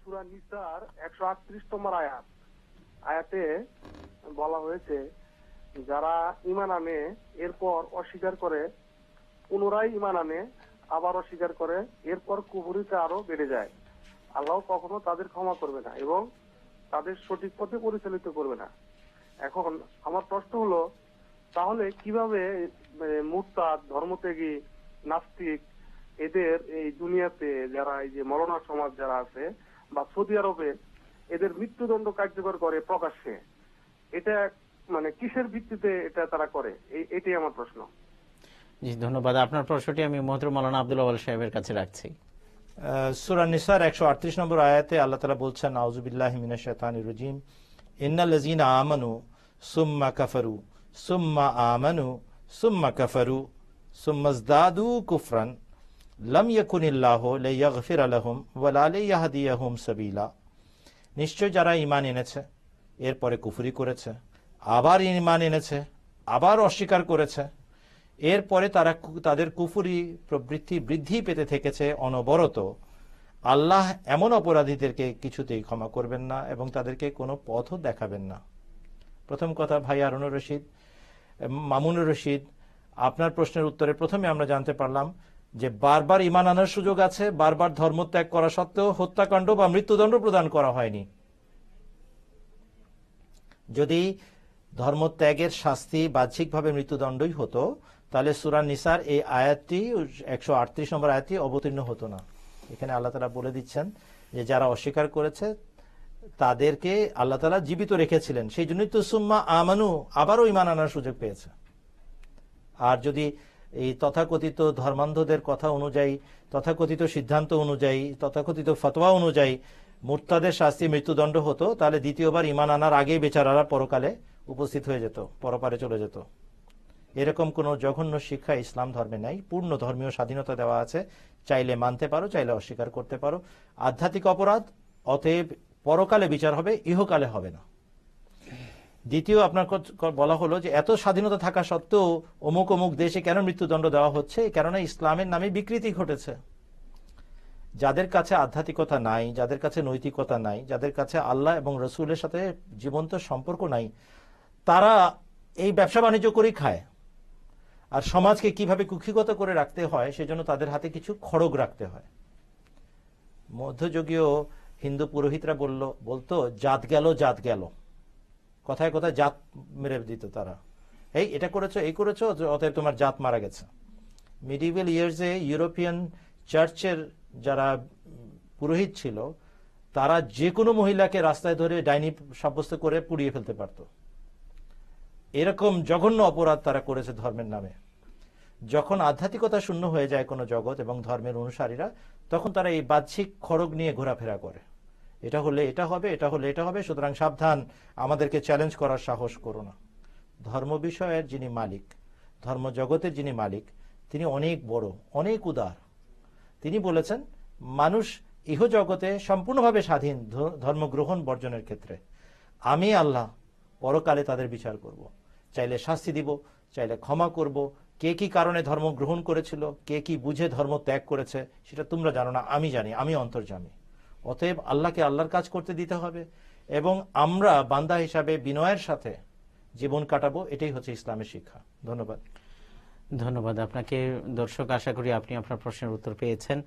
সুরা নিসার একশো আটত্রিশ আয়াত। আয়াতে বলা হয়েছে, যারা ইমান আনে, এরপর অস্বীকার করে, পুনরায় ইমান আনে, আবার অস্বীকার করে, এরপর কুবুরিতে আরও বেড়ে যায়। আল্লাহ কখনো তাদের ক্ষমা করবে না এবং তাদের সঠিক পথে পরিচালিত করবে না। এখন আমার প্রশ্ন হলো, তাহলে কীভাবে মুরতাদ, ধর্মত্যাগী, নাস্তিক, এদের এই দুনিয়াতে যারা এই যে মরণা সমাজ যারা আছে বা সৌদি আরবে এদের মৃত্যুদণ্ড কার্যকর করে প্রকাশ্যে। এটা মানে কিসের ভিত্তিতে এটা তারা করে? এই এটাই আমার প্রশ্ন। জি ধন্যবাদ। আপনার প্রশ্নটি আমি মোহতর মৌলানা আব্দুল আওয়াল সাহেবের কাছে রাখছি। সুরা নিসার একশো আটত্রিশ নম্বর আয়াতে আল্লাহ তালা বলছেন আউজুবিল্লাহ মিনা শৈতান রজিম। ইন্নাল্লাযীনা আমানু সুম্মা কাফারু সুম্মা আমানু সুম্মা কাফারু সুম্মাজদাদু কুফরান। লাম ইয়াকুনিল্লাহু লিয়াগফিরা লাহুম ওয়ালা লিয়াহদিয়াহুম সাবিলা নিশ্চয় যারা ঈমান এনেছে, এরপরে কুফরি করেছে, আবার ঈমান এনেছে, আবার অস্বীকার করেছে, এরপরে তারা তাদের কুফুরি প্রবৃত্তি বৃদ্ধি পেতে থেকেছে অনবরত। আল্লাহ এমন অপরাধীদেরকে কিছুতেই ক্ষমা করবেন না এবং তাদেরকে কোনো পথও দেখাবেন না। প্রথম কথা, ভাই আরুনুর রশিদ, মামুনুর রশিদ, আপনার প্রশ্নের উত্তরে প্রথমে আমরা জানতে পারলাম যে বারবার ইমান আনার সুযোগ আছে, বারবার ধর্মত্যাগ করা সত্ত্বেও হত্যাকাণ্ড বা মৃত্যুদণ্ড প্রদান করা হয়নি। যদি ধর্মত্যাগের শাস্তি বাহ্যিকভাবে মৃত্যুদণ্ডই হতো, তাহলে সুরান নিসার এই আয়াতটি, একশো আটত্রিশ নম্বর আয়াতটি অবতীর্ণ হতো না। এখানে আল্লাহ তালা বলে দিচ্ছেন যে যারা অস্বীকার করেছে, তাদেরকে আল্লাহ তালা জীবিত রেখেছিলেন। সেই জন্যই তো সুম্মা আমানু আবারও ইমান আনার সুযোগ পেয়েছে। আর যদি এই তথাকথিত ধর্মান্ধদের কথা অনুযায়ী, তথাকথিত সিদ্ধান্ত অনুযায়ী, তথাকথিত ফতোয়া অনুযায়ী মুরতাদের শাস্তি মৃত্যুদণ্ড হতো, তাহলে দ্বিতীয়বার ইমান আনার আগেই বেচারারা পরকালে উপস্থিত হয়ে যেত, পরপারে চলে যেত। এরকম কোনো জঘন্য শিক্ষা ইসলাম ধর্মে নাই, পূর্ণ ধর্মীয় স্বাধীনতা দেওয়া আছে। চাইলে মানতে পারো, চাইলে অস্বীকার করতে পারো। আধ্যাত্মিক অপরাধ, অতএব পরকালে বিচার হবে, ইহকালে হবে না। দ্বিতীয় আপনার বলা হলো যে এত স্বাধীনতা থাকা সত্ত্বেও অমুক অমুক দেশে কেন মৃত্যুদণ্ড দেওয়া হচ্ছে? কেননা ইসলামের নামে বিকৃতি ঘটেছে। যাদের কাছে আধ্যাত্মিকতা নাই, যাদের কাছে নৈতিকতা নাই, যাদের কাছে আল্লাহ এবং রসুলের সাথে জীবন্ত সম্পর্ক নাই, তারা এই ব্যবসা বাণিজ্য করেই খায়। আর সমাজকে কীভাবে কুক্ষিগত করে রাখতে হয়, সেজন্য তাদের হাতে কিছু খড়গ রাখতে হয়। মধ্যযুগীয় হিন্দু পুরোহিতরা বলল বলতো, জাত গেল জাত গেল। কথায় কথায় জাত মেরে দিত তারা। এই, এটা করেছ, এই করেছ অতএব তোমার জাত মারা গেছে। মিডিভেল ইয়ার্সে ইউরোপিয়ান চার্চের যারা পুরোহিত ছিল, তারা যে কোনো মহিলাকে রাস্তায় ধরে ডাইনি সাব্যস্ত করে পুড়িয়ে ফেলতে পারত। এরকম জঘন্য অপরাধ তারা করেছে ধর্মের নামে। যখন আধ্যাত্মিকতা শূন্য হয়ে যায় কোনো জগৎ এবং ধর্মের অনুসারীরা, তখন তারা এই বাহ্যিক খড়গ নিয়ে ঘোরাফেরা করে। এটা হলে এটা হবে, এটা হলে এটা হবে, সুতরাং সাবধান, আমাদেরকে চ্যালেঞ্জ করার সাহস করো না। ধর্ম বিষয়ের যিনি মালিক, ধর্ম জগতের যিনি মালিক, তিনি অনেক বড়, অনেক উদার। তিনি বলেছেন, মানুষ ইহ জগতে সম্পূর্ণভাবে স্বাধীন ধ- ধর্মগ্রহণ বর্জনের ক্ষেত্রে। আমি আল্লাহ পরকালে তাদের বিচার করব। চাইলে শাস্তি দিব, চাইলে ক্ষমা করব। কে কি কারণে ধর্ম গ্রহণ করেছিল, কে কি বুঝে ধর্ম ত্যাগ করেছে, সেটা তোমরা জানো না, আমি জানি, আমি অন্তর্জামী। অতএব আল্লাহকে আল্লাহর কাজ করতে দিতে হবে এবং আমরা বান্দা হিসাবে বিনয়ের সাথে জীবন কাটাবো, এটাই হচ্ছে ইসলামের শিক্ষা। ধন্যবাদ। ধন্যবাদ আপনাকে। দর্শক, আশা করি আপনি আপনার প্রশ্নের উত্তর পেয়েছেন।